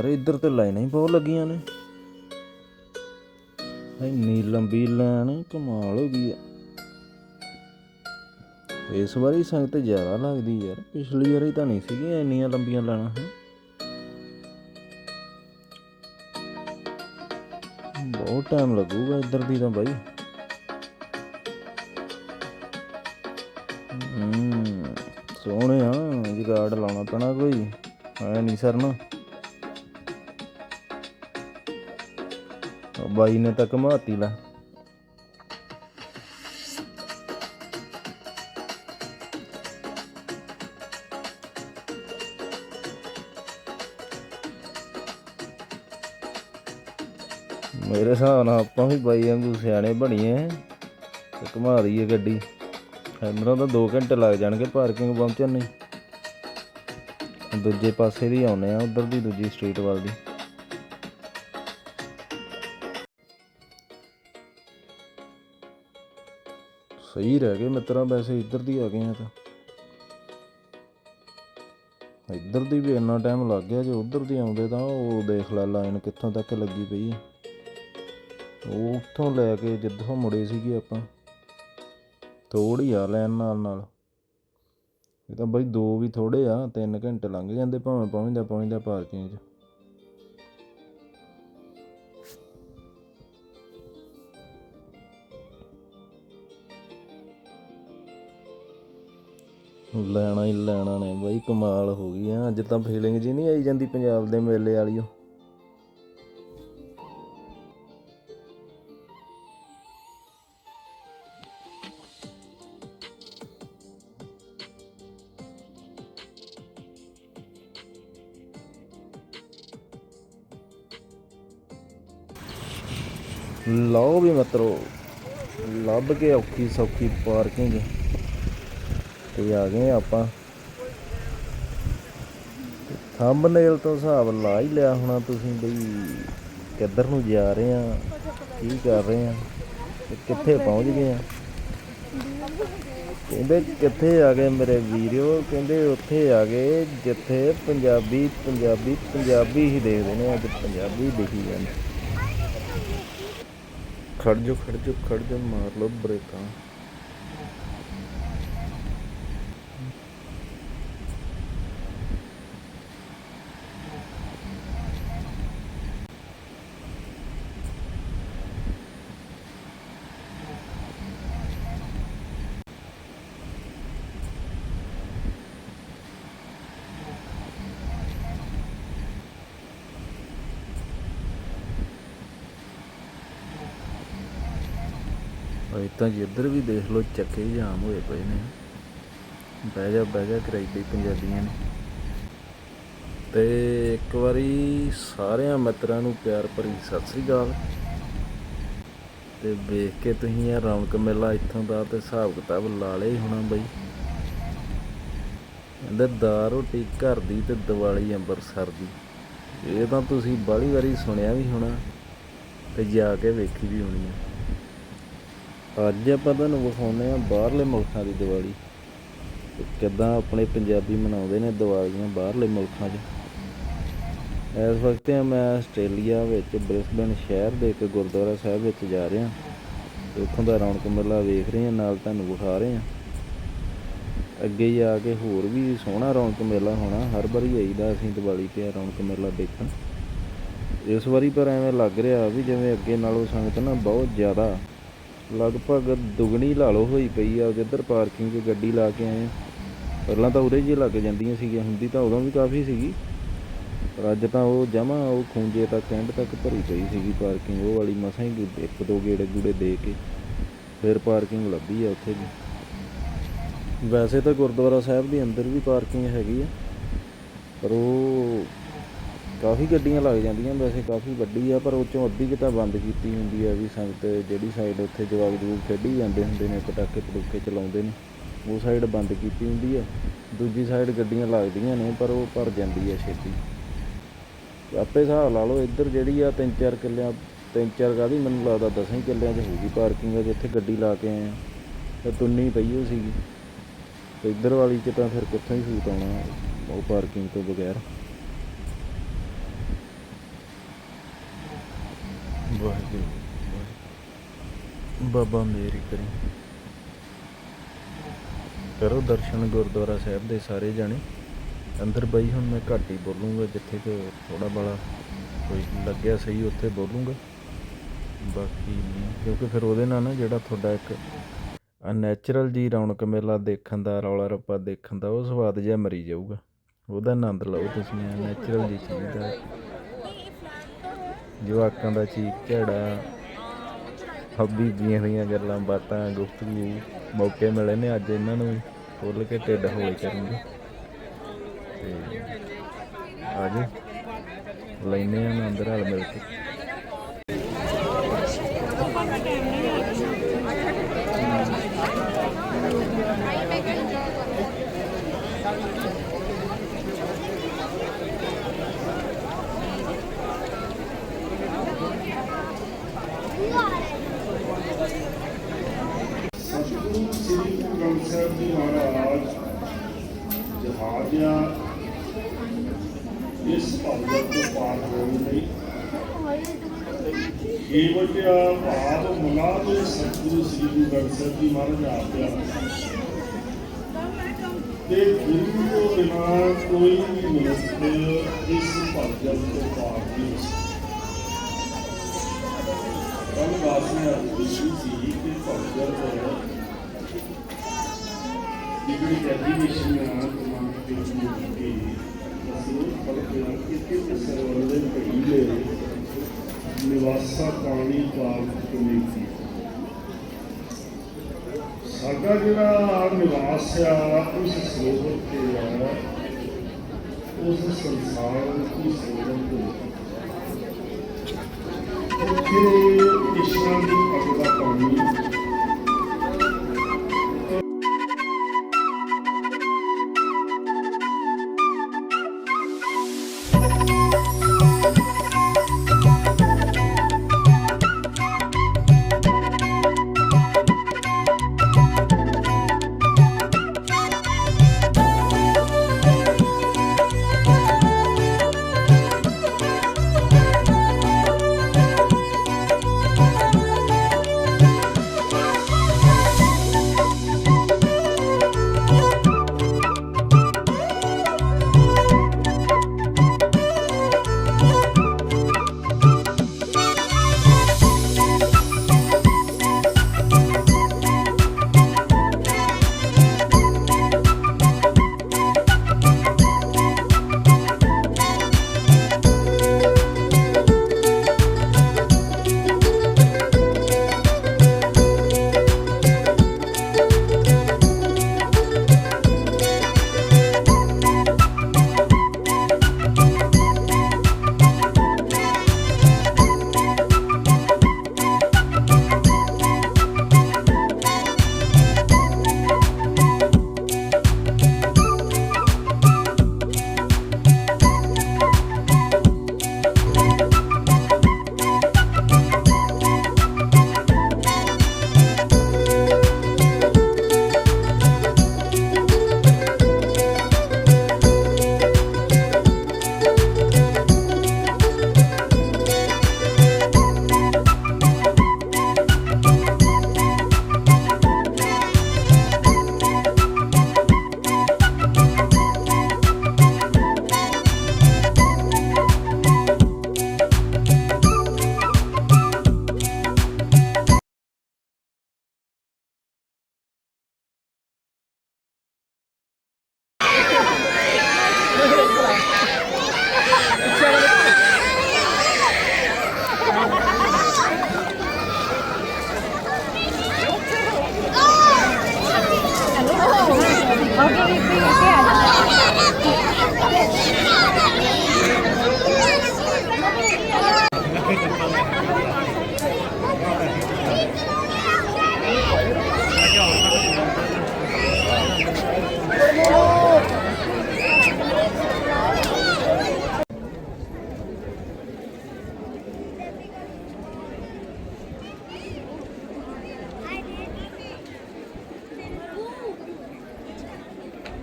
ਯਾਰ ਇੱਧਰ ਤੇ ਲਾਈਨਾਂ ਹੀ ਬਹੁਤ ਲੱਗੀਆਂ ਨੇ। ਇੰਨੀ ਲੰਬੀ ਲਾਈਨ ਕਮਾਲ ਹੋ ਗਈ ਆ। ਇਸ ਵਾਰੀ ਸੰਗਤ ਜ਼ਿਆਦਾ ਲੱਗਦੀ ਯਾਰ, ਪਿਛਲੀ ਵਾਰੀ ਤਾਂ ਨਹੀਂ ਸੀਗੀਆਂ ਇੰਨੀਆਂ ਲੰਬੀਆਂ ਲਾਈਨਾਂ, ਹੈ। ਬਹੁਤ ਟਾਈਮ ਲੱਗੂਗਾ ਇੱਧਰ ਦੀ ਤਾਂ ਬਾਈ। ਹੂੰ ਸੋਹਣਿਆ ਜਗਾੜ ਲਾਉਣਾ ਪੈਣਾ ਕੋਈ, ਐ ਨਹੀਂ ਸਰਨਾ। ਬਾਈ ਨੇ ਤਾਂ ਘਮਾਤੀ ਲੈ ਮੇਰੇ ਹਿਸਾਬ ਨਾਲ ਆਪਾਂ ਵੀ ਬਾਈ ਵਾਂਗੂ ਸਿਆਣੇ ਬਣੀਏ ਤੇ ਘੁਮਾ ਹੈ ਗੱਡੀ. ਹੈਮਰਾਂ ਤਾਂ 2 ਘੰਟੇ ਲੱਗ ਜਾਣਗੇ ਪਾਰਕਿੰਗ ਪਹੁੰਚਣ ਨੂੰ ਦੂਜੇ ਪਾਸੇ ਦੀ ਆਉਨੇ ਆ, ਉਧਰ ਦੀ ਦੂਜੀ ਸਟਰੀਟ ਵੱਲ ਦੀ। ਸਹੀ ਰਹਿ ਗਏ ਮਿੱਤਰਾਂ ਵੈਸੇ ਇੱਧਰ ਦੀ ਆ ਗਏ ਆ ਤਾਂ। ਇੱਧਰ ਦੀ ਵੀ ਇੰਨਾ ਟਾਈਮ ਲੱਗ ਗਿਆ, ਜੇ ਉੱਧਰ ਦੀ ਆਉਂਦੇ ਤਾਂ ਉਹ ਦੇਖ ਲੈ ਲਾਈਨ ਕਿੱਥੋਂ ਤੱਕ ਲੱਗੀ ਪਈ ਹੈ ਉਹ ਉੱਥੋਂ ਲੈ ਕੇ ਜਿੱਥੋਂ ਮੁੜੇ ਸੀਗੇ ਆਪਾਂ। ਥੋੜੀ ਆ ਲੈਣ ਨਾਲ ਨਾਲ। ਇਹ ਤਾਂ ਬਈ ਦੋ ਵੀ ਥੋੜੇ ਆ 3 ਘੰਟੇ ਲੰਘ ਜਾਂਦੇ, ਭਾਵੇਂ ਪਹੁੰਚਦਾ ਪਹੁੰਚਦਾ ਪਾਰਕਿੰਗ 'ਚ। ਲੈਣਾ ਹੀ ਲੈਣਾ ਨੇ ਬਈ, ਕਮਾਲ ਹੋ ਗਈ ਆ ਅੱਜ ਤਾਂ ਫੀਲਿੰਗ ਜੀ ਨਹੀਂ ਆਈ ਜਾਂਦੀ ਪੰਜਾਬ ਦੇ ਮੇਲੇ ਵਾਲੀ ਓ ਲਓ ਵੀ ਮਤਰੋ, ਲੱਭ ਕੇ ਔਖੀ ਸੌਖੀ ਪਾਰਕਿੰਗ। ਤੇ ਆ ਗਏ ਆਪਾਂ। ਥੰਬਨੇਲ ਤੋਂ ਹਿਸਾਬ ਲਾ ਹੀ ਲਿਆ ਹੋਣਾ ਤੁਸੀਂ ਬਈ, ਕਿੱਧਰ ਨੂੰ ਜਾ ਰਹੇ ਆ ਕੀ ਕਰ ਰਹੇ ਆ ਤੇ ਕਿੱਥੇ ਪਹੁੰਚ ਗਏ ਆ ਕਹਿੰਦੇ ਕਿੱਥੇ ਆ ਗਏ ਮੇਰੇ ਵੀਰਿਓ? ਕਹਿੰਦੇ ਉੱਥੇ ਆ ਗਏ ਜਿੱਥੇ ਪੰਜਾਬੀ ਪੰਜਾਬੀ ਪੰਜਾਬੀ ਹੀ ਦੇਖਦੇ ਨੇ, ਅੱਜ ਪੰਜਾਬੀ ਦੇਖੀ ਜਾਂਦੇ। ਖੜ ਜੋ ਖੜ ਜੋ ਖੜ ਜੋ ਮਾਰ ਲੋ ਬ੍ਰੇਕਾਂ। ਅਜੇ ਤਾਂ ਜਿੱਧਰ ਵੀ ਦੇਖ ਲਓ, ਚੱਕੇ ਜਾਮ ਹੋਏ ਪਏ ਨੇ। ਬਹਿ ਜਾ ਬਹਿ ਜਾ ਕਰਾਈ ਪਈ ਪੰਜਾਬੀਆਂ ਨੇ। ਤੇ ਇੱਕ ਵਾਰੀ ਸਾਰਿਆਂ ਮਿੱਤਰਾਂ ਨੂੰ ਪਿਆਰ ਭਰੀ ਸਤਿ ਸ੍ਰੀ ਅਕਾਲ। ਤੇ ਵੇਖ ਕੇ ਤੁਸੀਂ ਇਹ ਰੌਣਕ ਮੇਲਾ ਇੱਥੋਂ ਦਾ ਤੇ ਹਿਸਾਬ ਕਿਤਾਬ ਲਾ ਲਿਆ ਹੋਣਾ ਬਈ। ਕਹਿੰਦੇ ਦਾ ਰੋਟੀ ਘਰ ਦੀ ਤੇ ਦੀਵਾਲੀ ਅੰਬਰਸਰ ਦੀ। ਇਹ ਤਾਂ ਤੁਸੀਂ ਬਾਹਲੀ ਵਾਰੀ ਸੁਣਿਆ ਵੀ ਹੋਣਾ ਤੇ ਜਾ ਕੇ ਵੇਖੀ ਵੀ ਹੋਣੀ ਆ। ਅੱਜ ਆਪਾਂ ਤੁਹਾਨੂੰ ਵਿਖਾਉਂਦੇ ਆ ਬਾਹਰਲੇ ਮੁਲਕਾਂ ਦੀ ਦੀਵਾਲੀ। ਕਿੱਦਾਂ ਆਪਣੇ ਪੰਜਾਬੀ ਮਨਾਉਂਦੇ ਨੇ ਦੀਵਾਲੀਆਂ ਬਾਹਰਲੇ ਮੁਲਕਾਂ 'ਚ। ਇਸ ਵਕਤ ਮੈਂ ਆਸਟ੍ਰੇਲੀਆ ਵਿੱਚ ਬ੍ਰਿਸਬਨ ਸ਼ਹਿਰ ਦੇ ਇੱਕ ਗੁਰਦੁਆਰਾ ਸਾਹਿਬ ਵਿੱਚ ਜਾ ਰਿਹਾ। ਤੇ ਉੱਥੋਂ ਦਾ ਰੌਣਕ ਮੇਲਾ ਵੇਖ ਰਹੇ ਹਾਂ, ਨਾਲ ਤੁਹਾਨੂੰ ਵਿਖਾ ਰਹੇ ਹਾਂ। ਅੱਗੇ ਜਾ ਕੇ ਹੋਰ ਵੀ ਸੋਹਣਾ ਰੌਣਕ ਮੇਲਾ ਹੋਣਾ, ਹਰ ਵਾਰੀ ਆਈਦਾ ਅਸੀਂ ਦੀਵਾਲੀ ਤੇ ਰੌਣਕ ਮੇਲਾ ਦੇਖਣ। ਇਸ ਵਾਰੀ ਪਰ ਐਵੇਂ ਲੱਗ ਰਿਹਾ ਵੀ ਜਿਵੇਂ ਅੱਗੇ ਨਾਲੋਂ ਸੰਗਤ ਨਾ ਬਹੁਤ ਜ਼ਿਆਦਾ ਲਗਭਗ ਦੁਗਣੀ ਲਾ ਲਓ ਹੋਈ ਪਈ ਆ ਜਿੱਧਰ ਪਾਰਕਿੰਗ 'ਚ ਗੱਡੀ ਲਾ ਕੇ ਆਏ ਪਹਿਲਾਂ ਤਾਂ ਉਰੇ ਜੀ ਲੱਗ ਜਾਂਦੀਆਂ ਸੀਗੀਆਂ, ਹੁੰਦੀ ਤਾਂ ਉਦੋਂ ਵੀ ਕਾਫੀ ਸੀਗੀ। ਪਰ ਅੱਜ ਤਾਂ ਉਹ ਜਮਾ ਉਹ ਖੂੰਜੇ ਤੱਕ, ਐਂਡ ਤੱਕ ਭਰੀ ਪਈ ਸੀਗੀ ਪਾਰਕਿੰਗ, ਉਹ ਵਾਲੀ ਮਸਾਂ ਹੀ ਇੱਕ ਦੋ ਗੇੜੇ ਗੂੜੇ ਦੇ ਕੇ ਫਿਰ ਪਾਰਕਿੰਗ ਲੱਭੀ ਆ ਉੱਥੇ ਵੀ। ਵੈਸੇ ਤਾਂ ਗੁਰਦੁਆਰਾ ਸਾਹਿਬ ਦੇ ਅੰਦਰ ਵੀ ਪਾਰਕਿੰਗ ਹੈਗੀ ਆ, ਪਰ ਉਹ ਕਾਫੀ ਗੱਡੀਆਂ ਲੱਗ ਜਾਂਦੀਆਂ, ਵੈਸੇ ਕਾਫੀ ਵੱਡੀ ਆ, ਪਰ ਉਹ ਚੋਂ ਅੱਧੀ ਕੁ ਤਾਂ ਬੰਦ ਕੀਤੀ ਹੁੰਦੀ ਆ ਵੀ ਸੰਗਤ ਜਿਹੜੀ ਸਾਈਡ ਉੱਥੇ ਜਵਾਗ ਜੂਗ ਖੇਡੀ ਜਾਂਦੇ ਹੁੰਦੇ ਨੇ, ਪਟਾਕੇ ਪਟੂਕੇ ਚਲਾਉਂਦੇ ਨੇ, ਉਹ ਸਾਈਡ ਬੰਦ ਕੀਤੀ ਹੁੰਦੀ ਆ। ਦੂਜੀ ਸਾਈਡ ਗੱਡੀਆਂ ਲੱਗਦੀਆਂ ਨੇ, ਪਰ ਉਹ ਭਰ ਜਾਂਦੀ ਆ ਛੇਤੀ। ਆਪੇ ਹਿਸਾਬ ਲਾ ਲਓ, ਇੱਧਰ ਜਿਹੜੀ ਆ ਤਿੰਨ ਚਾਰ ਕਿੱਲਿਆਂ, ਤਿੰਨ ਚਾਰ ਕਾਹਦੀ ਮੈਨੂੰ ਲੱਗਦਾ ਦਸਾਂ ਹੀ ਕਿੱਲਿਆਂ 'ਚ ਹੋਊਗੀ ਪਾਰਕਿੰਗ ਆ, ਜਿੱਥੇ ਗੱਡੀ ਲਾ ਕੇ ਆਏ ਆ। ਤਾਂ ਤੁੰਨੀ ਪਈ ਹੋ ਸੀਗੀ। ਤੇ ਇੱਧਰ ਵਾਲੀ 'ਚ ਤਾਂ ਫਿਰ ਕਿੱਥੋਂ ਹੀ ਸੂਤ ਆਉਣਾ, ਉਹ ਪਾਰਕਿੰਗ ਤੋਂ ਬਗੈਰ। ਵਾਹਿਗੁਰੂ ਬਾਬਾ ਮੇਰੀ ਕਰੀ। ਕਰੋ ਦਰਸ਼ਨ ਗੁਰਦੁਆਰਾ ਸਾਹਿਬ ਦੇ ਸਾਰੇ ਜਾਣੇ। ਅੰਦਰ ਬਈ, ਹੁਣ ਮੈਂ ਘੱਟ ਹੀ ਬੋਲੂੰਗਾ, ਜਿੱਥੇ ਕਿ ਥੋੜਾ ਬੜਾ ਕੋਈ ਲੱਗਿਆ ਸਹੀ, ਉੱਥੇ ਬੋਲੂੰਗਾ। ਬਾਕੀ ਨਹੀਂ, ਕਿਉਂਕਿ ਫਿਰ ਉਹਦੇ ਨਾਲ ਨਾ ਜਿਹੜਾ ਤੁਹਾਡਾ ਇੱਕ ਅਨੈਚੁਰਲ ਜੀ ਰੌਣਕ ਮੇਲਾ ਦੇਖਣ ਦਾ, ਰੌਲਾ ਰੱਪਾ ਦੇਖਣ ਦਾ, ਉਹ ਸਵਾਦ ਜਿਹਾ ਮਰੀ ਜਾਊਗਾ। ਉਹਦਾ ਆਨੰਦ ਲਓ ਤੁਸੀਂ ਨੈਚੁਰਲ ਜੀ ਚੀਜ਼ ਦਾ। ਜਵਾਕਾਂ ਦਾ ਚੀਕ ਝੜਾ ਹਬੀਬੀਆਂ ਦੀਆਂ ਗੱਲਾਂ, ਬਾਤਾਂ, ਗੁਫ਼ਤਗੂ ਮੌਕੇ ਮਿਲੇ ਨੇ, ਅੱਜ ਇਹਨਾਂ ਨੂੰ ਖੁੱਲ ਕੇ ਢਿੱਡ ਹੋਏ ਕਰਨਗੇ। ਤੇ ਆਜੋ ਲੈਨੇ ਆ ਆਨੰਦ ਨਾਲ ਮਿਲ ਕੇ। ਜੀ ਮਹਾਰਾਜ ਜਹਾਜ਼ਿਆ ਇਸ ਭਗਤ ਤੋਂ ਪਾਰ ਹੋਣ ਲਈ। ਕੇਵਟਿਆ ਭਾਵ ਮੁਲਾਦ ਸਤਿਗੁਰੂ ਸ੍ਰੀ ਗੁਰੂ ਗ੍ਰੰਥ ਸਾਹਿਬ ਜੀ ਮਹਾਰਾਜ ਆਪਿਆ ਤੇ ਗੁਰੂ ਤੋਂ ਬਿਨਾਂ ਕੋਈ ਵੀ ਮਨੁੱਖ ਇਸ ਭਗਤ ਤੋਂ ਪਾਰ ਨਹੀਂ ਹੋ ਸਕਦਾ। ਕੱਲ ਵਾਸੀਆਂ ਵਿਸ਼ੀ ਸੀ ਕਿ ਭਗਤ ਜਿਹੜੀ ਐਜੂਕੇਸ਼ਨ ਆ ਤੁਮਾਂ ਦੇ ਵਿੱਚ ਕੀਤੀ ਅਸੀਂ ਪੜ੍ਹਦੇ ਕਿ ਕਿਸ ਸਰਵਰ ਦੇ ਪਹਿਲੇ ਨਿਵਾਸਾ ਪਾਣੀ ਪਾਪ ਕਮੇਟੀ ਸਾਡਾ ਜਿਹੜਾ ਨਿਵਾਸ ਆ, ਉਸ ਸਰੋਵਰ ਤੇ ਆ, ਉਸ ਸੰਸਾਰ ਦੀ ਸਰੋਵਰ ਤੇ। ਉੱਥੇ ਇਸ਼ਨਾਨ ਦੀ ਅੱਗ ਪਾਣੀ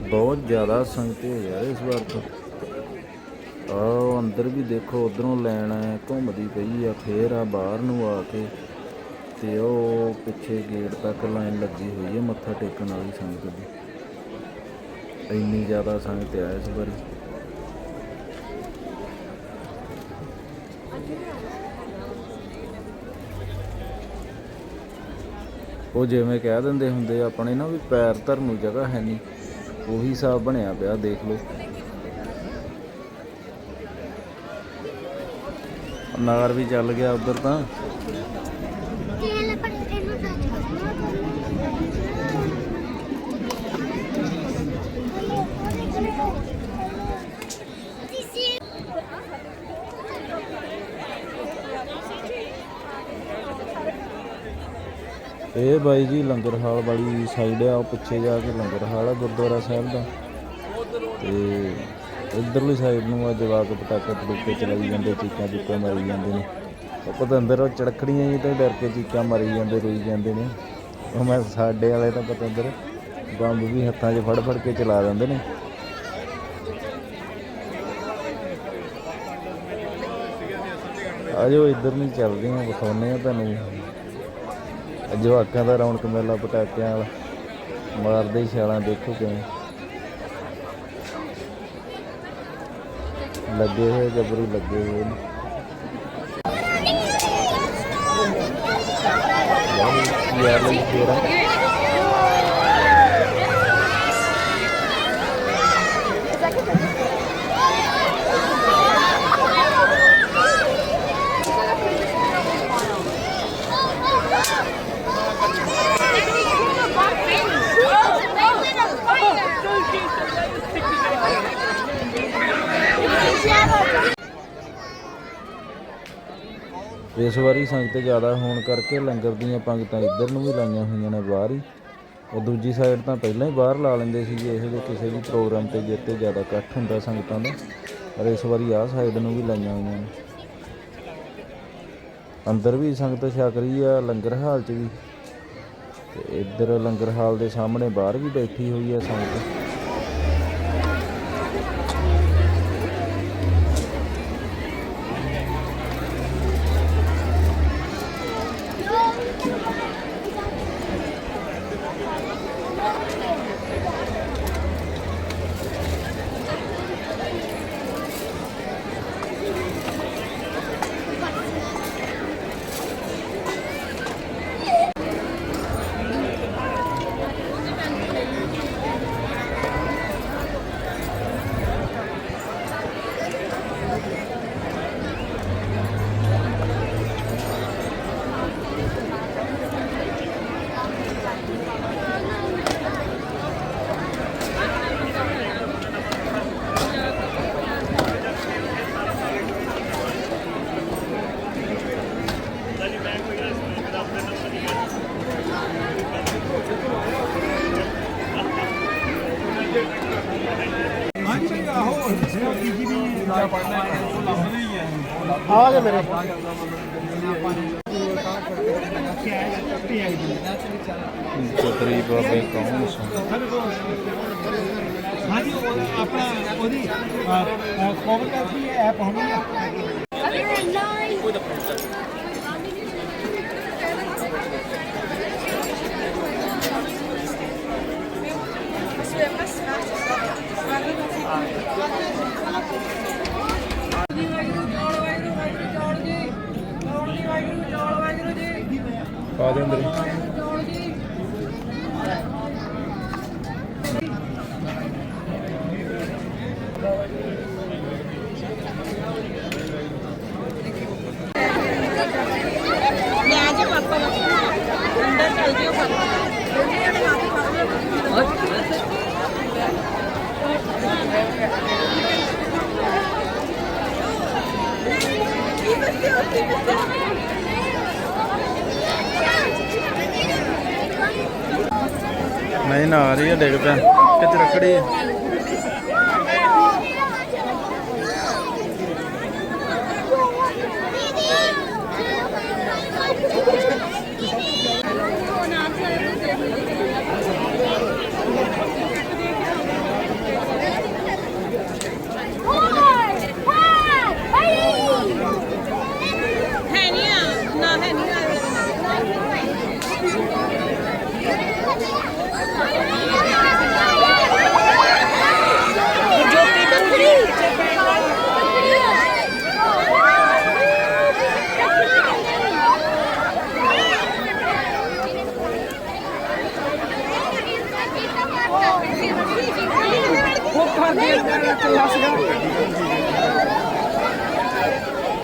ਬਹੁਤ ਜ਼ਿਆਦਾ ਸੰਗਤ ਹੈ ਯਾਰ ਇਸ ਵਾਰ ਤਾਂ। ਆਹ ਅੰਦਰ ਵੀ ਦੇਖੋ, ਉਧਰੋਂ ਲੈਣ ਹੈ ਘੁੰਮਦੀ ਪਈ ਆ, ਫੇਰ ਆ ਬਾਹਰ ਨੂੰ ਆ ਕੇ। ਤੇ ਉਹ ਪਿੱਛੇ ਗੇਟ ਤੱਕ ਲਾਈਨ ਲੱਗੀ ਹੋਈ ਹੈ ਮੱਥਾ ਟੇਕਣ ਵਾਲੀ ਸੰਗਤ ਦੀ। ਇੰਨੀ ਜ਼ਿਆਦਾ ਸੰਗਤ ਆ ਇਸ ਵਾਰ। ਉਹ ਜਿਵੇਂ ਕਹਿ ਦਿੰਦੇ ਹੁੰਦੇ ਆ, ਆਪਣੇ ਨਾ ਵੀ ਪੈਰ ਧਰਨ ਨੂੰ ਜਗ੍ਹਾ ਹੈ ਨਹੀਂ ਉਹੀ ਹਿਸਾਬ ਬਣਿਆ ਪਿਆ ਦੇਖ ਲਓ। ਨਾਰ ਵੀ ਚੱਲ ਗਿਆ ਉਧਰ ਤਾਂ। ਇਹ ਬਾਈ ਜੀ ਲੰਗਰ ਹਾਲ ਵਾਲੀ ਸਾਈਡ ਆ, ਉਹ ਪਿੱਛੇ ਜਾ ਕੇ ਲੰਗਰ ਹਾਲ ਆ, ਗੁਰਦੁਆਰਾ ਸਾਹਿਬ ਦਾ। ਤੇ ਇਧਰਲੀ ਸਾਈਡ ਨੂੰ ਆ, ਜਵਾਕ ਪਟਾਕੇ ਪਟੂਕੇ ਚਲਾਈ ਜਾਂਦੇ, ਚੀਕਾਂ ਚੁੱਕਾਂ ਮਾਰੀ ਜਾਂਦੇ ਨੇ। ਉਹ ਪਤਾ ਅੰਦਰ ਉਹ ਚੜਕੜੀਆਂ ਜੀ ਤਾਂ ਡਰ ਕੇ ਚੀਕਾਂ ਮਾਰੀ ਜਾਂਦੇ, ਰੋਈ ਜਾਂਦੇ ਨੇ। ਉਹ ਮੈਂ ਸਾਡੇ ਵਾਲੇ ਤਾਂ ਪਤਾ ਅੰਦਰ ਬੰਬ ਵੀ ਹੱਥਾਂ 'ਚ ਫੜ ਫੜ ਕੇ ਚਲਾ ਦਿੰਦੇ ਨੇ। ਆਜੋ ਇੱਧਰ ਨਹੀਂ ਚੱਲਦੇ ਹਾਂ ਵਿਖਾਉਂਦੇ ਆ ਤੁਹਾਨੂੰ ਜਵਾਕਾਂ ਦਾ ਰੌਣਕ ਮੇਲਾ ਪਟਾਕਿਆਂ ਵਾਲਾ। ਮਾਰਦੇ ਹੀ ਛਾਲਾਂ, ਦੇਖੋ ਕਿਵੇਂ। ਲੱਗੇ ਹੋਏ, ਗੱਭਰੂ ਲੱਗੇ ਹੋਏ ਨੇ। ਯਾਰ ਲਈ ਤੇਰਾ ਇਸ ਵਾਰੀ ਸੰਗਤ ਜ਼ਿਆਦਾ ਹੋਣ ਕਰਕੇ ਲੰਗਰ ਦੀਆਂ ਪੰਗਤਾਂ ਇੱਧਰ ਨੂੰ ਵੀ ਲਾਈਆਂ ਹੋਈਆਂ ਨੇ ਬਾਹਰ ਹੀ। ਉਹ ਦੂਜੀ ਸਾਈਡ ਤਾਂ ਪਹਿਲਾਂ ਹੀ ਬਾਹਰ ਲਾ ਲੈਂਦੇ ਸੀਗੇ, ਇਹੋ ਜਿਹੇ ਕਿਸੇ ਵੀ ਪ੍ਰੋਗਰਾਮ ਤੇ ਜਿੱਤੇ ਜ਼ਿਆਦਾ ਇਕੱਠ ਹੁੰਦਾ ਸੰਗਤਾਂ ਦਾ, ਪਰ ਇਸ ਵਾਰੀ ਆਹ ਸਾਈਡ ਨੂੰ ਵੀ ਲਾਈਆਂ ਹੋਈਆਂ ਨੇ। ਅੰਦਰ ਵੀ ਸੰਗਤ ਛਕ ਰਹੀ ਆ ਲੰਗਰ ਹਾਲ 'ਚ ਵੀ, ਤੇ ਇੱਧਰ ਲੰਗਰ ਹਾਲ ਦੇ ਸਾਹਮਣੇ ਬਾਹਰ ਵੀ ਬੈਠੀ ਹੋਈ ਆ ਸੰਗਤ। ਪਾ ਨਹੀਂ ਨਾ ਆ ਰਹੀ ਹੈ ਡਿੱਗ ਪਿਆ। ਕਿੱਥੇ ਰੱਖੜੀ ਹੈ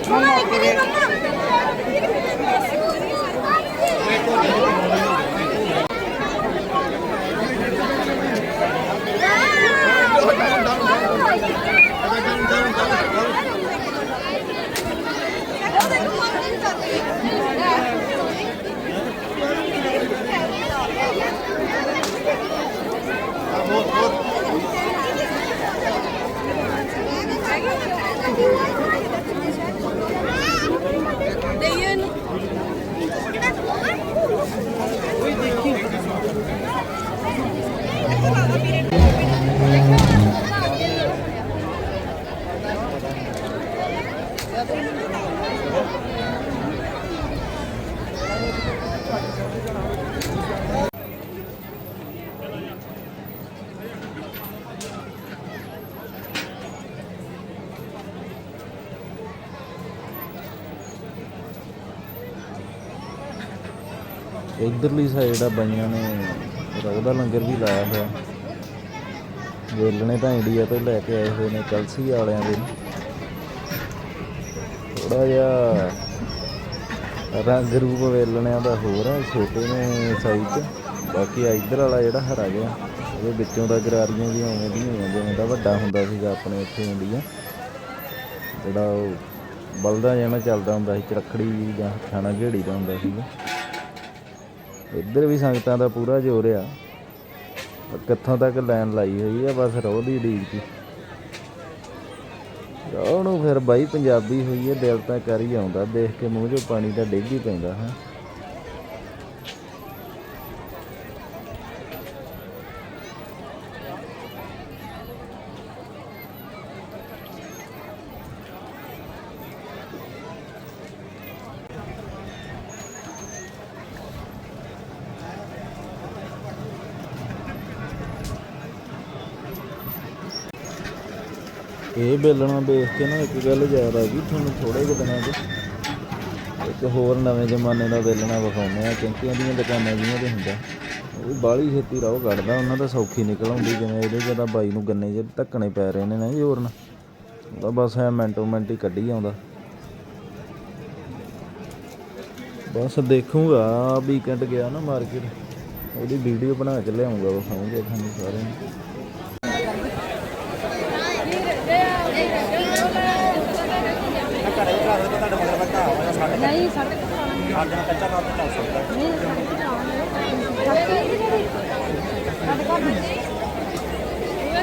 ਮੰਮਾ ਇੱਕ ਇਧਰਲੀ ਸਾਈਡ ਆ ਬਾਈਆਂ ਨੇ ਰੋਹ ਲੰਗਰ ਵੀ ਲਾਇਆ ਹੋਇਆ। ਵੇਲਣੇ ਤਾਂ ਇੰਡੀਆ ਤੋਂ ਲੈ ਕੇ ਆਏ ਹੋਏ ਨੇ, ਕਲਸੀ ਵਾਲਿਆਂ ਦੇ। ਥੋੜਾ ਜਿਹਾ ਰੰਗ ਰੂਪ ਵੇਲਣਿਆਂ ਦਾ ਹੋਰ ਆ, ਛੋਟੇ ਨੇ ਸਾਈਜ਼ 'ਚ। ਬਾਕੀ ਆ ਇੱਧਰ ਵਾਲਾ ਜਿਹੜਾ ਹਰਾ ਗਿਆ ਉਹਦੇ ਵਿੱਚੋਂ ਦਾ ਗਰਾਰੀਆਂ ਵੀ ਉਵੇਂ ਦੀਆਂ ਹੋਈਆਂ ਜਿਵੇਂ ਦਾ ਵੱਡਾ ਹੁੰਦਾ ਸੀਗਾ ਆਪਣੇ ਇੱਥੇ ਇੰਡੀਆ। ਜਿਹੜਾ ਉਹ ਬਲਦਾ ਜਿਹਾ ਚੱਲਦਾ ਹੁੰਦਾ ਸੀ, ਚਰਖੜੀ ਜਾਂ ਹੱਥਾਂ ਨਾਲ ਘੇੜੀ ਦਾ ਹੁੰਦਾ ਸੀਗਾ। ਇੱਧਰ ਵੀ ਸੰਗਤਾਂ ਦਾ ਪੂਰਾ ਜ਼ੋਰ ਆ। ਕਿੱਥੋਂ ਤੱਕ ਲਾਈਨ ਲਾਈ ਹੋਈ ਆ, ਬਸ ਰੋਹ ਦੀ ਢੀਕ ਦੀ ਰੋਹ ਨੂੰ ਫਿਰ ਬਾਈ ਪੰਜਾਬੀ ਹੋਈ ਹੈ ਦਿਲ ਤਾਂ ਕਰ ਹੀ ਆਉਂਦਾ, ਦੇਖ ਕੇ ਮੂੰਹ 'ਚੋਂ ਪਾਣੀ ਤਾਂ ਡਿੱਗ ਹੀ ਪੈਂਦਾ, ਹੈ। ਇਹ ਬੇਲਣਾ ਦੇਖ ਕੇ ਨਾ ਇੱਕ ਗੱਲ ਯਾਦ ਆ ਗਈ, ਤੁਹਾਨੂੰ ਥੋੜੇ ਕੁ ਦਿਨਾਂ 'ਚ ਇੱਕ ਹੋਰ ਨਵੇਂ ਜ਼ਮਾਨੇ ਦਾ ਬੇਲਣਾ ਵਿਖਾਉਂਦੇ ਆ ਕਿਉਂਕਿ ਦੀਆਂ ਦੁਕਾਨਾਂ ਜਿਹੀਆਂ ਤੇ ਹੁੰਦਾ। ਉਹ ਵੀ ਬਾਹਲੀ ਛੇਤੀ ਰਾਹ ਕੱਢਦਾ, ਉਹਨਾਂ ਦਾ ਸੌਖੀ ਨਿਕਲ ਆਉਂਦੀ, ਜਿਵੇਂ ਇਹਦੇ ਜਿਹਦਾ ਬਾਈ ਨੂੰ ਗੰਨੇ 'ਚ ਧੱਕਣੇ ਪੈ ਰਹੇ ਨੇ ਨਾ ਜ਼ੋਰ ਨਾਲ ਉਹਦਾ ਬਸ ਐ ਮਿੰਟੋ ਮਿੰਟ ਹੀ ਕੱਢੀ ਆਉਂਦਾ। ਬਸ ਦੇਖੂਗਾ ਵੀਕਐਂਡ ਗਿਆ ਨਾ ਮਾਰਕੀਟ ਉਹਦੀ ਵੀਡੀਓ ਬਣਾ ਕੇ ਲਿਆਉਂਗਾ, ਵਿਖਾਉਂਗੇ ਤੁਹਾਨੂੰ ਸਾਰਿਆਂ ਨੂੰ। ਨਹੀਂ ਸਾਡੇ ਸਾਡੇ ਨਾਲ ਕੱਚਾ ਕੰਮ ਚੱਲ ਸਕਦਾ। ਨਹੀਂ ਸਾਡੇ ਘਰ ਨਹੀਂ। ਕਿੰਨਾ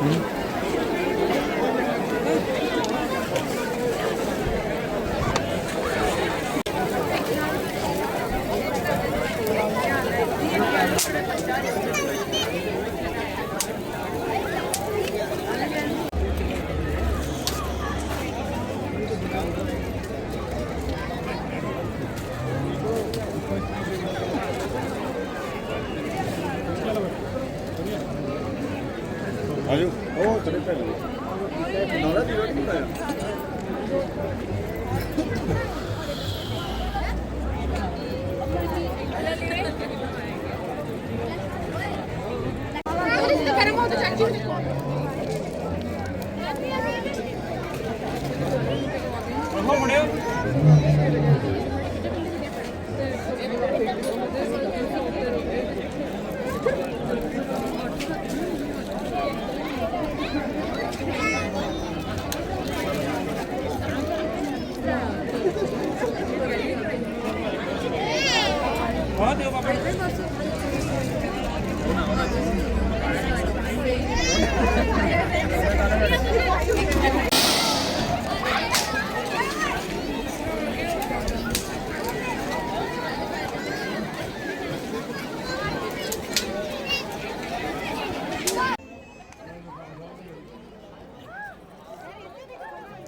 mm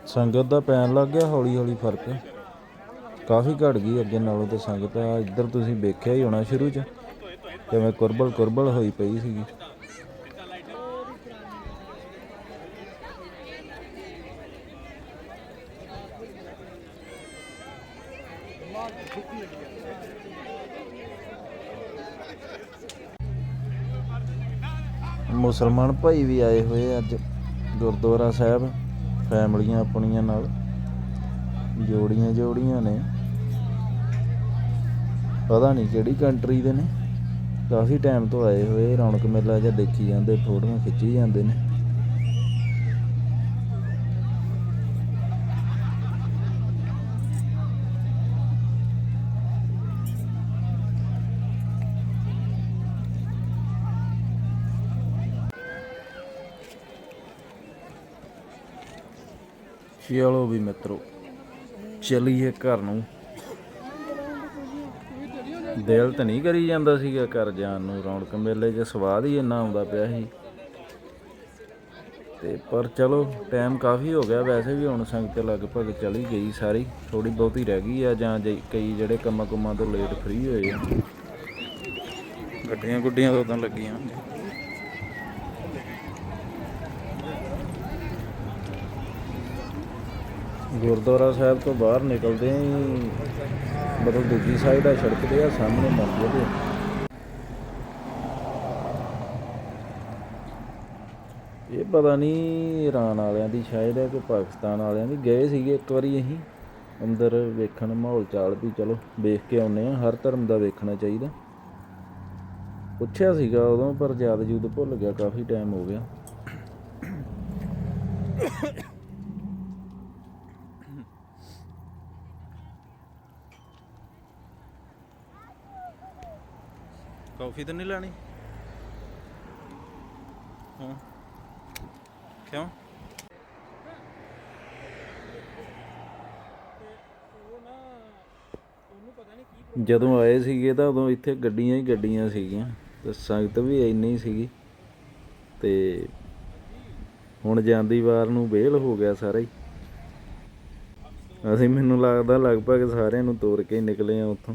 ਸੰਗਤ ਦਾ ਪੈਣ ਲੱਗ ਗਿਆ ਹੌਲੀ ਹੌਲੀ ਫ਼ਰਕ। ਕਾਫੀ ਘਟ ਗਈ ਅੱਗੇ ਨਾਲੋਂ ਤੇ ਸੰਗਤ ਆ, ਇੱਧਰ ਤੁਸੀਂ ਵੇਖਿਆ ਹੀ ਹੋਣਾ ਸ਼ੁਰੂ ਚ, ਕਿਵੇਂ ਕੁਰਬਲ ਕੁਰਬਲ ਹੋਈ ਪਈ ਸੀਗੀ। ਮੁਸਲਮਾਨ ਭਾਈ ਵੀ ਆਏ ਹੋਏ ਅੱਜ, ਗੁਰਦੁਆਰਾ ਸਾਹਿਬ। ਫੈਮਲੀਆਂ ਆਪਣੀਆਂ ਨਾਲ ਜੋੜੀਆਂ ਜੋੜੀਆਂ ਨੇ। ਪਤਾ ਨਹੀਂ ਕਿਹੜੀ ਕੰਟਰੀ ਦੇ ਨੇ। ਕਾਫੀ ਟਾਈਮ ਤੋਂ ਆਏ ਹੋਏ ਰੌਣਕ ਮੇਲਾ ਜਿਹਾ ਦੇਖੀ ਜਾਂਦੇ, ਫੋਟੋਆਂ ਖਿੱਚੀ ਜਾਂਦੇ ਨੇ। ਚਲੋ ਵੀ ਮਿੱਤਰੋ ਚਲੀਏ ਘਰ ਨੂੰ ਦਿਲ ਤਾਂ ਨਹੀਂ ਕਰੀ ਜਾਂਦਾ ਸੀਗਾ ਘਰ ਜਾਣ ਨੂੰ ਰੌਣਕ ਮੇਲੇ 'ਚ ਸਵਾਦ ਹੀ ਇੰਨਾ ਆਉਂਦਾ ਪਿਆ ਸੀ ਤੇ ਪਰ ਚਲੋ ਟਾਈਮ ਕਾਫੀ ਹੋ ਗਿਆ ਵੈਸੇ ਵੀ ਹੁਣ ਸੰਗਤ ਲਗਭਗ ਚਲੀ ਗਈ ਸਾਰੀ ਥੋੜੀ ਬਹੁਤੀ ਰਹਿ ਗਈ ਆ ਜਾਂ ਜੇ ਕਈ ਜਿਹੜੇ ਕੰਮਾਂ ਕੁਮਾਂ ਤੋਂ ਲੇਟ ਫ੍ਰੀ ਹੋਏ ਆ ਗੱਡੀਆਂ ਗੁੱਡੀਆਂ ਤਾਂ ਲੱਗੀਆਂ ਗੁਰਦੁਆਰਾ ਸਾਹਿਬ ਤੋਂ ਬਾਹਰ ਨਿਕਲਦੇ ਹੀ ਮਤਲਬ ਦੂਜੀ ਸਾਈਡ ਆ, ਸੜਕ ਤੇ ਆ, ਸਾਹਮਣੇ ਮੰਦਿਰ ਹੈ ਇਹ ਪਤਾ ਨਹੀਂ ਇਰਾਨ ਵਾਲਿਆਂ ਦੀ ਸ਼ਾਇਦ ਹੈ ਕਿ ਪਾਕਿਸਤਾਨ ਵਾਲਿਆਂ ਦੀ। ਗਏ ਸੀਗੇ ਇੱਕ ਵਾਰੀ ਅਸੀਂ, ਅੰਦਰ ਵੇਖਣ ਮਾਹੌਲ ਚਾਲ ਵੀ ਚਲੋ, ਵੇਖ ਕੇ ਆਉਨੇ ਆ, ਹਰ ਧਰਮ ਦਾ ਵੇਖਣਾ ਚਾਹੀਦਾ। ਪੁੱਛਿਆ ਸੀਗਾ ਉਦੋਂ, ਪਰ ਯਾਦ ਜੂਦ ਭੁੱਲ ਗਿਆ, ਕਾਫੀ ਟਾਈਮ ਹੋ ਗਿਆ। ਕਾਫੀ ਤਾਂ ਨਹੀਂ ਲੈਣੀ? ਹਾਂ। ਕਿਉਂ? ਜਦੋਂ ਆਏ ਸੀਗੇ ਤਾਂ ਉਦੋਂ ਇੱਥੇ ਗੱਡੀਆਂ ਹੀ ਗੱਡੀਆਂ ਸੀਗੀਆਂ। ਤੇ ਸੰਗਤ ਵੀ ਇੰਨੀ ਹੀ ਸੀਗੀ। ਤੇ ਹੁਣ ਜਾਂਦੀ ਵਾਰ ਨੂੰ ਵੇਲ ਹੋ ਗਿਆ ਸਾਰਾ ਹੀ। ਅਸੀਂ ਮੈਨੂੰ ਲੱਗਦਾ ਲਗਭਗ ਸਾਰਿਆਂ ਨੂੰ ਤੋੜ ਕੇ ਨਿਕਲੇ ਆ ਉੱਥੋਂ।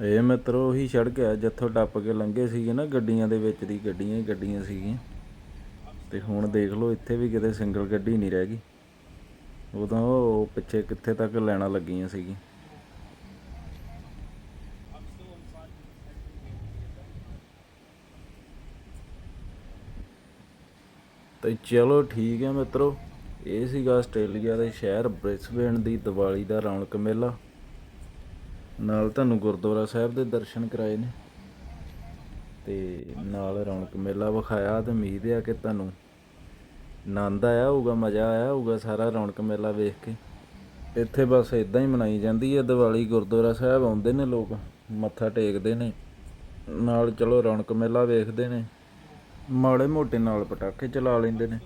ਇਹ ਮਿੱਤਰੋ, ਉਹੀ ਸੜਕ ਹੈ ਜਿੱਥੋਂ ਟੱਪ ਕੇ ਲੰਘੇ ਸੀਗੇ ਨਾ ਗੱਡੀਆਂ ਦੇ ਵਿੱਚ ਦੀ, ਗੱਡੀਆਂ ਹੀ ਗੱਡੀਆਂ ਸੀਗੀਆਂ। ਤੇ ਹੁਣ ਦੇਖ ਲਓ, ਇੱਥੇ ਵੀ ਕਿਤੇ ਸਿੰਗਲ ਗੱਡੀ ਨਹੀਂ ਰਹਿ ਗਈ। ਉਦੋਂ ਉਹ ਪਿੱਛੇ ਕਿੱਥੇ ਤੱਕ ਲੈਣਾ ਲੱਗੀਆਂ ਸੀਗੀਆਂ। ਤੇ ਚਲੋ ਠੀਕ ਹੈ ਮਿੱਤਰੋ, ਇਹ ਸੀਗਾ ਆਸਟ੍ਰੇਲੀਆ ਦੇ ਸ਼ਹਿਰ ਬ੍ਰਿਸਬੇਨ ਦੀ ਦੀਵਾਲੀ ਦਾ ਰੌਣਕ ਮੇਲਾ। ਨਾਲ ਤੁਹਾਨੂੰ ਗੁਰਦੁਆਰਾ ਸਾਹਿਬ ਦੇ ਦਰਸ਼ਨ ਕਰਾਏ ਨੇ। ਤੇ ਨਾਲ ਰੌਣਕ ਮੇਲਾ ਵਿਖਾਇਆ ਤੇ ਉਮੀਦ ਹੈ ਕਿ ਤੁਹਾਨੂੰ ਆਨੰਦ ਆਇਆ ਹੋਊਗਾ, ਮਜ਼ਾ ਆਇਆ ਹੋਊਗਾ ਸਾਰਾ ਰੌਣਕ ਮੇਲਾ ਵੇਖ ਕੇ। ਇੱਥੇ ਬਸ ਇਦਾਂ ਹੀ ਮਨਾਈ ਜਾਂਦੀ ਹੈ ਦੀਵਾਲੀ ਗੁਰਦੁਆਰਾ ਸਾਹਿਬ ਆਉਂਦੇ ਨੇ ਲੋਕ, ਮੱਥਾ ਟੇਕਦੇ ਨੇ। ਨਾਲ ਚਲੋ ਰੌਣਕ ਮੇਲਾ ਵੇਖਦੇ ਨੇ, ਮਾੜੇ ਮੋਟੇ ਨਾਲ ਪਟਾਕੇ ਚਲਾ ਲੈਂਦੇ ਨੇ।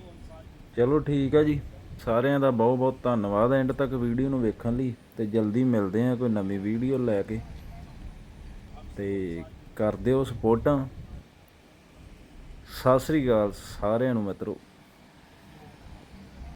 ਚਲੋ ਠੀਕ ਆ ਜੀ। ਸਾਰਿਆਂ ਦਾ ਬਹੁਤ ਬਹੁਤ ਧੰਨਵਾਦ ਐਂਡ ਤੱਕ ਵੀਡੀਓ ਨੂੰ ਵੇਖਣ ਲਈ ਤੇ ਜਲਦੀ ਮਿਲਦੇ ਆ ਕੋਈ ਨਵੀਂ ਵੀਡੀਓ ਲੈ ਕੇ। ਤੇ ਕਰ ਦਿਓ ਸਪੋਰਟਾਂ। ਸਤਿ ਸ੍ਰੀ ਅਕਾਲ ਸਾਰਿਆਂ ਨੂੰ ਮਿੱਤਰੋ।